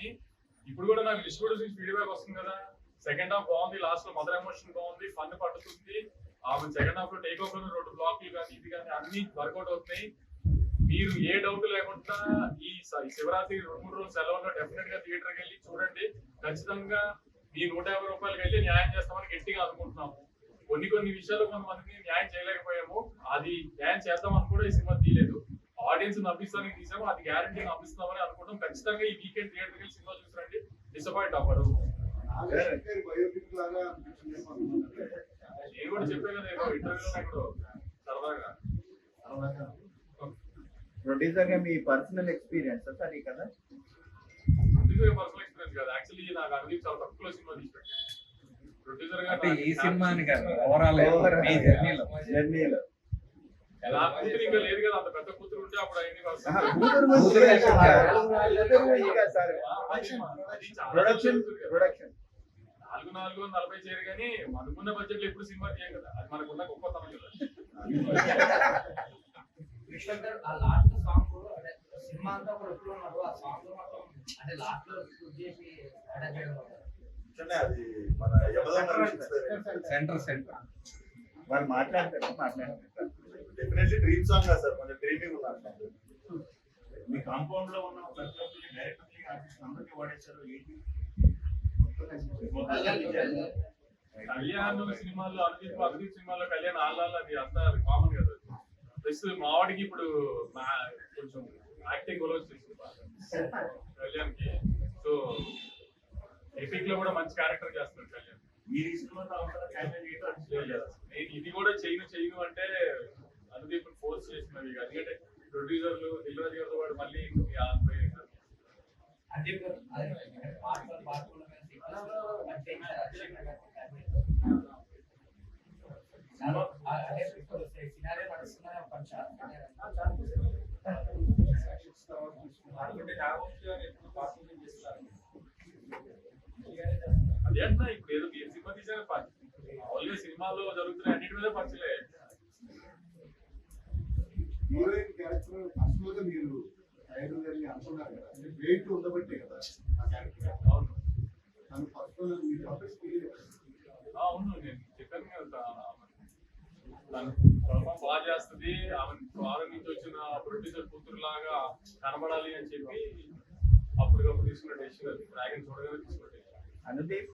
కానీ ఇప్పుడు కూడా నాకు లిస్ట్ కూడా చూసి ఫీడ్బ్యాక్ వస్తుంది కదా. సెకండ్ హాఫ్ బాగుంది లాస్ట్లో మదర్ ఎమోషన్ బాగుంది ఫన్ పడుతుంది ఆమె సెకండ్ హాఫ్లో టేక్ ఓవర్ రెండు బ్లాక్లు కానీ ఇది కానీ అన్ని వర్కౌట్ అవుతున్నాయి. మీరు ఏ డౌట్ లేకుండా ఈ ఈ శివరాత్రి రెండు మూడు రోజులు సెలవుల్లో డెఫినెట్గా థియేటర్కి వెళ్ళి చూడండి. ఖచ్చితంగా మీ నూట యాభై రూపాయలకి వెళ్ళి న్యాయం చేస్తామని గట్టిగా అనుకుంటున్నాము. కొన్ని కొన్ని విషయాలు కొంతమందికి న్యాయం చేయలేకపోయాము. అది న్యాయం చేద్దామని కూడా ఈ సినిమా తీయలేదు. ఆడియన్స్ నవ్విస్తానికి తీసాము అది గ్యారంటీ నవ్విస్తామని అనుకుంటాం. ఖచ్చితంగా ఈ వీకెండ్ థియేటర్కి వెళ్ళి సినిమా చూసారండి. డిసప్పాయింట్ అవ్వరు. నేను కూడా చెప్పే కదా ఏదో ఇంటర్వ్యూలో ఇప్పుడు సరదాగా. ప్రొడ్యూసర్గా మీ పర్సనల్ ఎక్స్పీరియన్స్ సార్ ఈ కదా ప్రొడ్యూసర్ పర్సనల్ ఎక్స్పీరియన్స్ కాదు. యాక్చువల్లీ నాకు అనుదీప్ చాలా తక్కువ సినిమా ప్రొడ్యూసర్గా అంటే ఈ నాకు- సినిమాని కాదు ఓవరాల్ మీ జర్నీలో జర్నీలో ప్రొడక్షన్ ప్రొడక్షన్ నాలుగు నాలుగు నలభై చేరు కానీ మనకున్న బడ్జెట్లో ఎప్పుడు సినిమా కదా. అది మనకున్న గొప్పతనం కదా. విశ్వక్ గారు ఆ లాస్ట్ సాంగ్ అంటే సినిమా అంతా కూడా ఎప్పుడు ఉన్నారు ఆ సాంగ్లో మాత్రం అంటే లాస్ట్లో షూట్ చేసి అటాచ్ చేయడం వల్ల. అంటే అది మన యమదొంగ సెంటర్ సెంటర్ వాళ్ళు మాట్లాడతారు మాట్లాడతారు డెఫినెట్లీ డ్రీమ్ సాంగ్ కదా సార్ కొంచెం డ్రీమింగ్ ఉన్నాను మీ కాంపౌండ్లో ఉన్న ప్రతి ఒక్కరి డైరెక్టర్ ఆర్టిస్ట్ అందరికీ వాడేశారు ఏంటి? కళ్యాణ్ సినిమాల్లో అనుదీప్ అనుదీప్ సినిమాలో కళ్యాణ్ ఆళ్ళ అది అంతా కామన్ కదా. ప్లస్ మావాడికి ఇప్పుడు కొంచెం యాక్టింగ్ కూడా వచ్చేసింది. కళ్యాణ్కి సో ఎపిక్లో కూడా మంచి క్యారెక్టర్ చేస్తాడు కళ్యాణ్. మీరు ఈ సినిమాలో. నేను ఇది కూడా చేయను చేయను అంటే అనుదీప్ ఫోర్స్ చేసినవి కాదు. ఎందుకంటే ప్రొడ్యూసర్లు దిల్రాజు గారితో పాటు మళ్ళీ ఇప్పుడు అదే అదే ఇప్పుడు ఇప్పుడు ఏదో సినిమా తీసారు మామూలుగా సినిమాలో జరుగుతున్న అన్నిటి మీద పంచలే హీరోయిన్ క్యారెక్టర్ పర్సనల్గా మీరు టైటిల్ గారిని అనుకున్నారు కదా. వెయిట్ ఉండబట్టే కదా ఆ క్యారెక్టర్ అవును. తను పర్సనల్ మీరు ఫీల్ ఆ, అవును నేను చెప్పాను కదా తను బాగా చేస్తుంది ఆమె ఫారెన్ నుంచి వచ్చిన ప్రొడ్యూసర్ కూతురు లాగా కనబడాలి అని చెప్పి అప్పటికప్పుడు తీసుకున్న డెసిషన్ అది. డ్రాగన్ చూడగానే తీసుకున్న డెసిషన్ అనుదీప్